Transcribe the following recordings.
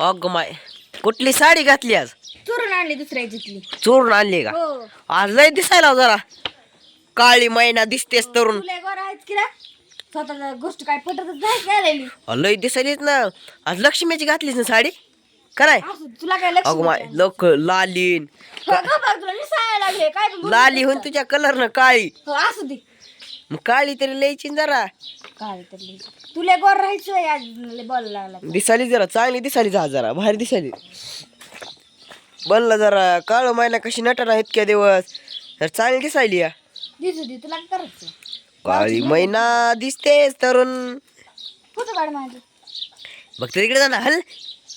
अग माय कुठली साडी घातली आज? चोरून आणली दुसऱ्या तिथली चोरून आणली का? हो. आज लय दिसायला हो जरा. काळी मैना दिसतेस तरुण. तुला रे? स्वतःला गोष्ट काय पटतच नाही काय राहिली अ, लय दिसायलीच ना. आज लक्ष्मीची घातलीस ना साडी? असू दे, तुला काय लक्ष अगं माय नाही. लोक लालीन. हो, तुला लागले. काय बोलू लाली होऊन. तुझ्या कलर न काळी. हो असू दे. मग काळी तरी लयची न जरा काय तरी तुला राहायचं आज बोलायला. लागला दिसाली जरा चांगली दिसाली जा जरा भारी दिसाली बनला जरा काळ मायला कशी नटना इतक्या दिवस? तर चांगली दिसायली या. दिसू दे तुला काय करायचं काळी मैना दिसतेस तरुण. फोटो काढ माझं. बघ तर इकडे जा ना हल.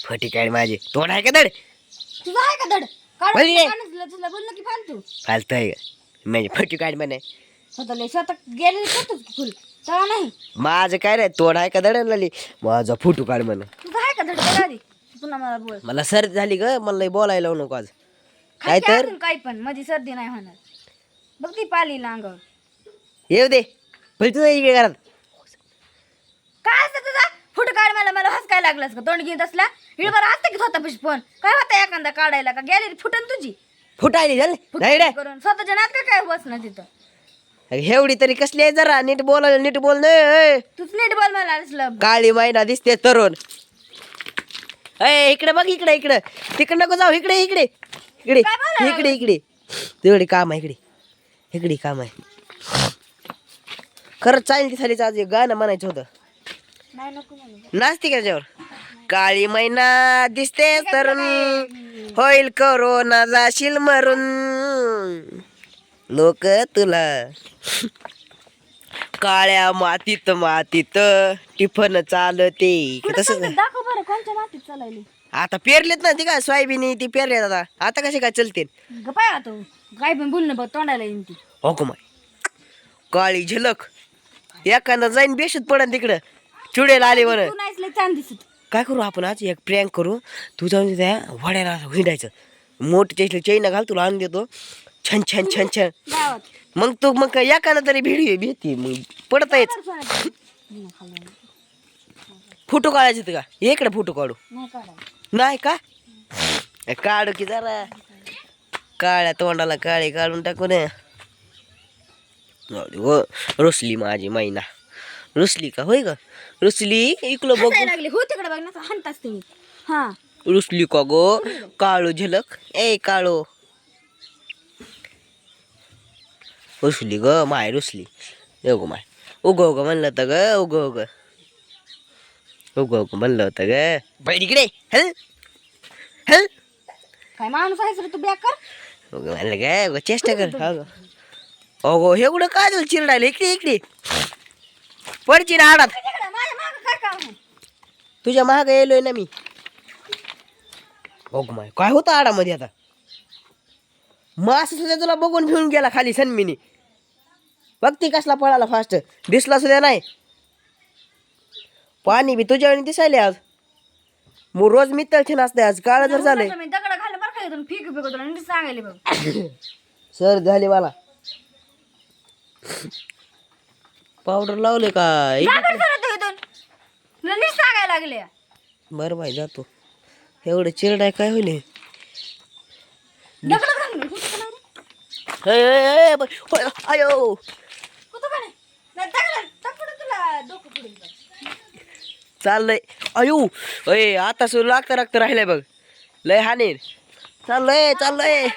फटी काय माझे. तोंड आहे का दड तुझं आहे का धड? काढ आहे. काढ, तुला तुला बोललो की फालतू. फालतू आहे का? म्हणजे फटी काय म्हणे. स्वतःला स्वतः गेले फुल. तळा नाही. माझं काय रे तोंड आहे का दड लाली माझा फोटो काढ म्हणे. तुझं आहे का धड बघ आधी? पुन्हा मला बोल. मला सर्दी झाली ग मला लय बोलायला लावू नको आज. काय तर? काय पण मध्ये सर्दी नाही होणार. बघ ती पाली अंगावर येऊ दे. पहिले तुझं इकडे घरात. काय असतं तुझा? फोटो काढ मला मला हस काय लागलास का तोंड घेत असला हिळभर असतं की स्वतः पिश फोन काय होतं एखादा काढायला का? गॅलरी फुटन तुझी. फुटायली झालं. नाही रे. करून. स्वतःच्या नात का काय बसणं तिथं? एवढी तरी कसली आहे जरा? नीट बोलायला नीट बोल तूच नीट बोल मला असलं. काळी मैना दिसते तरुण. अय इकडे बघ इकडे इकडे. तिकडे नको जाऊ इकडे इकडे. इकडे काय बोलायला इकडे इकडे. तुझ्याकडे काम आहे इकडे. इकडे काम आहे. खरंच चांगली झालीच आज एक गाणं म्हणायचं होतं. नाही नको म्हणू. नाचते का त्याच्यावर? काळी मैना दिसते तरुण. होईल करोना जाशील मरून. लोक तुला. काळ्या मातीत मातीत टिफन चालते. तसंच. दाखव बरं मातीत आता पेरलेत ना ती काय सोयाबीन ती पेरलेत आता. आता कसे काय चलते? गपाय तो काय पण बोल ना बघ तोंडाला येईन ती. हो माय. काळी झलक. एखादा जाईन बेशत पडन तिकडं. चुडेल आले म्हण तू नाहीच लय छान दिसत. काय करू आपण आज? एक प्रँक करू. तू जाऊन त्या वड्याला हिंडायचं. मोठी चैन घाल तुला आणून देतो. छान छान छान छान. गावात मग तू मग काय एकानं तरी भिडी भीती मग पडता येत. फोटो काढायचे का? इकडे फोटो काढू. नाही काढा नाही का? ए, काढू की जरा. काळ्या तोंडाला काळे काढून टाकू नये जाऊ दे, हो रुसली माझी मैना. रुसली का? होय का रुसली इकडं बघू. हसायला लागले. हो तिकडे बघ ना तुम्ही. हा. रुसली का गो? काळू झलक. ए काळू. रुसली ग माय रुसली गो माय उग उग म्हणलं होतं ग उग उग उग उग म्हणलं होतं ग बैठ इकडे हल हल काय माणूस आहेस रे तू बेकार उग म्हणलं ग उग चेष्टा कर हा ग अगो हे कुठं काय झालं चिरडायला इकडे इकडे पडची ना हाडात तिकडे माझ्या मागं काय काम आहे तुझ्या महाग येलोय ना मी बघ माय काय होतं आडामध्ये आता मास सुद्धा तुला बघून घेऊन गेला खाली सन्मीनी बघ ती कसला पळाला फास्ट दिसला सुद्धा नाही पाणी बी तुझ्या वेळी दिसायले आज मग रोज मित्तल असते आज काळ जर झालंय मी दगड घाल बरं काय तुम्ही फिक फिक तुला नीट सांगायले बघ सर झाली मला पावडर लावले का जा बरं जरा तू इथून तुला नीट सांगायला लागले बरं बाई जातो एवढं चिरडाय काय होईल दगड घाल बाई, होय, आयो कुठं का नाही नाही, दगड दगड तुला डोकं फुडेल बघ. चाललंय. अयो अय आता सुरू लागता लागतं राहिलंय बघ. लय हानीर चाललंय चाललंय.